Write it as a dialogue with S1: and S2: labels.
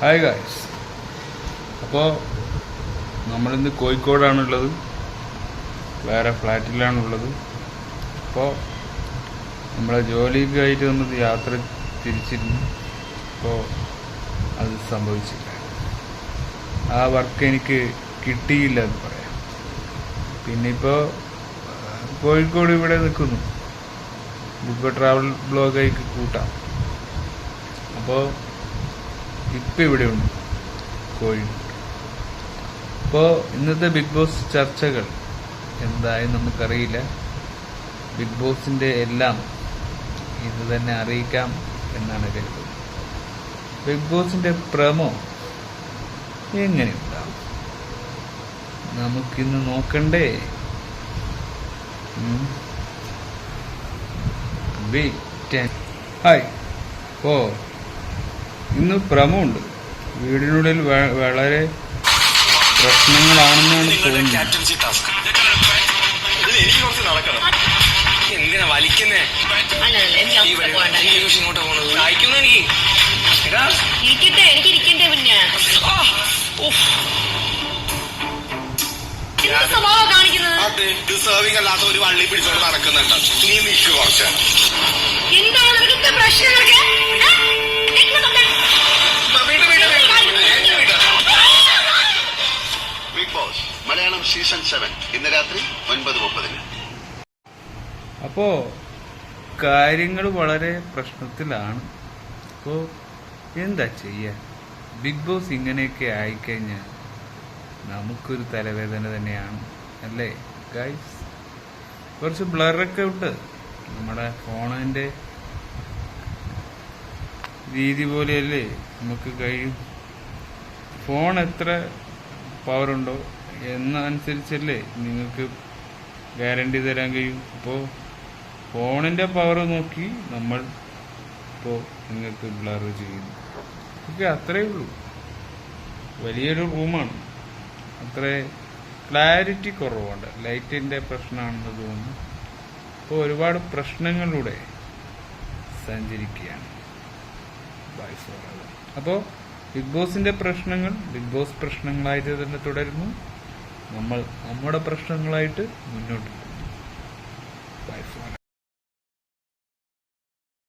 S1: Hi guys അപ്പോൾ നമ്മളിന്ന് കോഴിക്കോടാണുള്ളത്. വേറെ ഫ്ലാറ്റിലാണുള്ളത്. അപ്പോൾ നമ്മളെ ജോലിക്കായിട്ട് വന്നത് യാത്ര തിരിച്ചിരുന്നു. അപ്പോൾ അത് സംഭവിച്ചില്ല. ആ വർക്ക് എനിക്ക് കിട്ടിയില്ല എന്ന് പറയാം. പിന്നെ ഇപ്പോൾ കോഴിക്കോട് ഇവിടെ നിൽക്കുന്നു. ഇപ്പോൾ ട്രാവൽ ബ്ലോഗായി കൂട്ടാം. അപ്പോൾ ഇപ്പം ഇവിടെ ഉണ്ട് കോഴിക്കോട് അപ്പോൾ ഇന്നത്തെ ബിഗ് ബോസ് ചർച്ചകൾ എന്തായി നമുക്കറിയില്ല. ബിഗ് ബോസിന്റെ എല്ലാം ഇത് തന്നെ അറിയിക്കാം എന്നാണ് കരുതുന്നത്. ബിഗ് ബോസിന്റെ പ്രമോ എങ്ങനെയുണ്ടാവും നമുക്കിന്ന് നോക്കണ്ടേ? ഉം. ടെൻ ഹായ് ഓ ഇന്ന് ഭ്രമമുണ്ട്. വീടിനുള്ളിൽ വളരെ പ്രശ്നങ്ങളാണെന്നാണ് തോന്നുന്നത്.
S2: അത് ഡിസേർവിംഗ് അല്ലാത്ത ഒരു വള്ളി പിടിച്ചോണ്ട് നടക്കുന്നുണ്ട്. നീ നിൽക്കു കുറച്ച്?
S3: എന്ത്
S4: Big Boss Malayalam season seven ഇന്ന് രാത്രി ഒൻപത് മുപ്പതിന്.
S1: അപ്പോ കാര്യങ്ങൾ വളരെ പ്രശ്നത്തിലാണ്. അപ്പോൾ എന്താ ചെയ്യുക ബിഗ് ബോസ് ഇങ്ങനെയൊക്കെ ആയിക്കഴിഞ്ഞാൽ നമുക്കൊരു തലവേദന തന്നെയാണ് അല്ലേ? ഗൈസ് കുറച്ച് ബ്ലറൊക്കെ ഉണ്ട്. നമ്മുടെ ഫോണിന്റെ രീതി പോലെയല്ലേ നമുക്ക് കഴിയും. ഫോൺ എത്ര പവറുണ്ടോ എന്നനുസരിച്ചല്ലേ നിങ്ങൾക്ക് ഗ്യാരണ്ടി തരാൻ കഴിയും. അപ്പോൾ ഫോണിന്റെ പവർ നോക്കി നമ്മൾ ഇപ്പോൾ നിങ്ങൾക്ക് ബ്ലർ ചെയ്യുന്നു ഓക്കെ അത്രയേ ഉള്ളൂ. വലിയൊരു റൂമാണ് അത്ര ക്ലാരിറ്റി കുറവുണ്ട്. ലൈറ്റിന്റെ പ്രശ്നമാണെന്ന് തോന്നുന്നു അപ്പോൾ ഒരുപാട് പ്രശ്നങ്ങളിലൂടെ സഞ്ചരിക്കുകയാണ്. അപ്പോൾ ബിഗ് ബോസിന്റെ പ്രശ്നങ്ങൾ ബിഗ് ബോസ് പ്രശ്നങ്ങളായിട്ട് തന്നെ തുടരുന്നു. നമ്മൾ നമ്മുടെ പ്രശ്നങ്ങളായിട്ട് മുന്നോട്ട് പോകുന്നു.